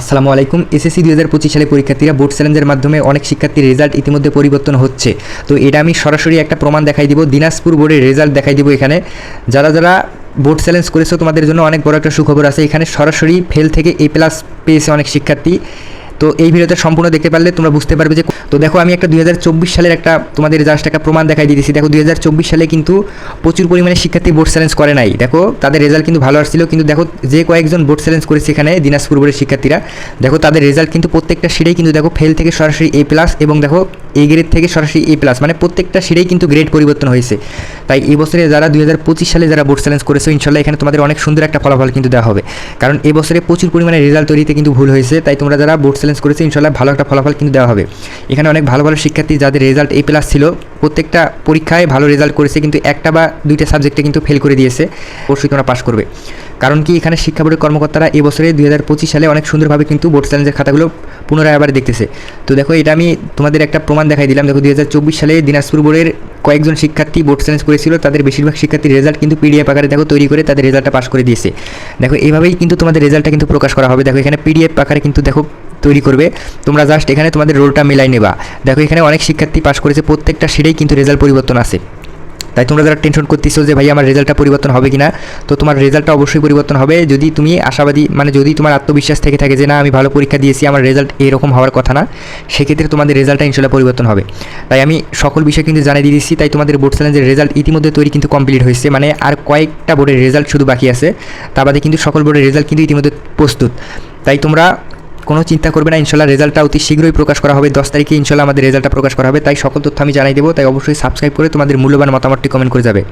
আসসালামু আলাইকুম। এসএসসি দুই হাজার পঁচিশ সালে পরীক্ষার্থীরা বোর্ড চ্যালেঞ্জের মাধ্যমে অনেক শিক্ষার্থীর রেজাল্ট ইতিমধ্যে পরিবর্তন হচ্ছে। তো এটা আমি সরাসরি একটা প্রমাণ দেখাই দিব। দিনাজপুর বোর্ডের রেজাল্ট দেখাই দিব এখানে। যারা যারা বোর্ড চ্যালেঞ্জ করেছ, তোমাদের জন্য অনেক বড় একটা সুখবর আছে। এখানে সরাসরি ফেল থেকে এ প্লাস পেয়েছে অনেক শিক্ষার্থী। তো এই ভিডিওতে সম্পূর্ণ দেখতে পারলে তোমরা বুঝতে পারবে যে তো দেখো, আমি একটা দু হাজার চব্বিশ সালের একটা তোমাদের জাস্ট একটা প্রমাণ দেখাই দিয়েছি। দেখো দু হাজার চব্বিশ সালে কিন্তু প্রচুর পরিমাণে শিক্ষার্থী বোর্ড চ্যালেঞ্জ করে নাই। দেখো, তাদের রেজাল্ট কিন্তু ভালো আসছিল, কিন্তু দেখো, যে কয়েকজন বোর্ড চ্যালেঞ্জ করেছে এখানে দিনাজপুর বোর্ডের শিক্ষার্থীরা, দেখো, তাদের রেজাল্ট কিন্তু প্রত্যেকটা সিটেই কিন্তু দেখো ফেল থেকে সরাসরি এ প্লাস এবং দেখো এ গ্রেড থেকে সরাসরি এ প্লাস মানে প্রত্যেকটা সিটেই কিন্তু গ্রেড পরিবর্তন হয়েছে। তাই এই বছরে যারা দুই হাজার পঁচিশ সালে যারা বোর্ড চ্যালেঞ্জ করেছে ইনশাল্লাহ এখানে তোমাদের অনেক সুন্দর একটা ফলাফল কিন্তু দেওয়া হবে। কারণ এবছরে প্রচুর পরিমাণে রেজাল্ট তৈরিতে কিন্তু ভুল হয়েছে, তাই তোমরা যারা বোর্ড চ্যালেঞ্জ করেছে ইনশাল্লাহ ভালো একটা ফলাফল কিন্তু দেওয়া হবে। এখানে অনেক ভালো ভালো শিক্ষার্থী যাদের রেজাল্ট এ প্লাস ছিল প্রত্যেকটা পরীক্ষায় ভালো রেজাল্ট করেছে, কিন্তু একটা বা দুইটা সাবজেক্টে কিন্তু ফেল করে দিয়েছে। অবশ্যই তোমরা পাস করবে। কারণ কি, এখানে শিক্ষা বোর্ডের কর্মকর্তারা এবছরে দুই হাজার পঁচিশ সালে অনেক সুন্দরভাবে কিন্তু বোর্ড চ্যালেঞ্জের খাতাগুলো পুনরায় আবার দেখতেছে। তো দেখো, এটা আমি তোমাদের একটা প্রমাণ দেখাই দিলাম। দেখো, দুই হাজার চব্বিশ সালে দিনাজপুর বোর্ডের কয়েকজন শিক্ষার্থী বোর্ড চ্যালেঞ্জ করেছিল। তাদের বেশিরভাগ শিক্ষার্থীর রেজাল্ট কিন্তু পিডিএফ আকারে দেখো তৈরি করে তাদের রেজাল্টটা পাস করে দিয়েছে। দেখো এইভাবেই কিন্তু তোমাদের রেজাল্টটা কিন্তু প্রকাশ করা হবে। দেখো, এখানে পিডিএফ আকারে কিন্তু দেখো তৈরি করবে। তোমরা জাস্ট এখানে তোমাদের রোলটা মিলাই নেবা। দেখো, এখানে অনেক শিক্ষার্থী পাশ করেছে, প্রত্যেকটা সিটেই কিন্তু রেজাল্ট পরিবর্তন আছে। তাই তোমরা যারা টেনশন করতেছো যে, ভাই, আমার রেজাল্টটা পরিবর্তন হবে কিনা? তো তোমার রেজাল্টটা অবশ্যই পরিবর্তন হবে। যদি তুমি আশাবাদী মানে যদি তোমার আত্মবিশ্বাস থেকে থাকে যে, না, আমি ভালো পরীক্ষা দিয়েছি, আমার রেজাল্ট এরকম হওয়ার কথা না, সেক্ষেত্রে তোমাদের রেজাল্টটা ইনশাল্লাহ পরিবর্তন হবে। তাই আমি সকল বিষয় কিন্তু জানিয়ে দিয়ে দিচ্ছি। তাই তোমাদের বোর্ড চ্যালেঞ্জের রেজাল্ট ইতিমধ্যে তৈরি কিন্তু কমপ্লিট হয়েছে। মানে আর কয়েকটা বোর্ডের রেজাল্ট শুধু বাকি আছে। তা বাদে কিন্তু সকল বোর্ডের রেজাল্ট কিন্তু ইতিমধ্যে প্রস্তুত। তাই তোমরা কোনো চিন্তা করবে না, ইনশাল্লাহ রেজাল্টটা অতি শীঘ্রই প্রকাশ করা হবে। দশ তারিখে ইনশাল্লাহ আমাদের রেজাল্টটা প্রকাশ করা হবে, তাই সকল তথ্য আমি জানাই দেবো, তাই অবশ্যই সাবস্ক্রাইব করে তোমাদের মূল্যবান মতামতটি কমেন্ট করে যাবে।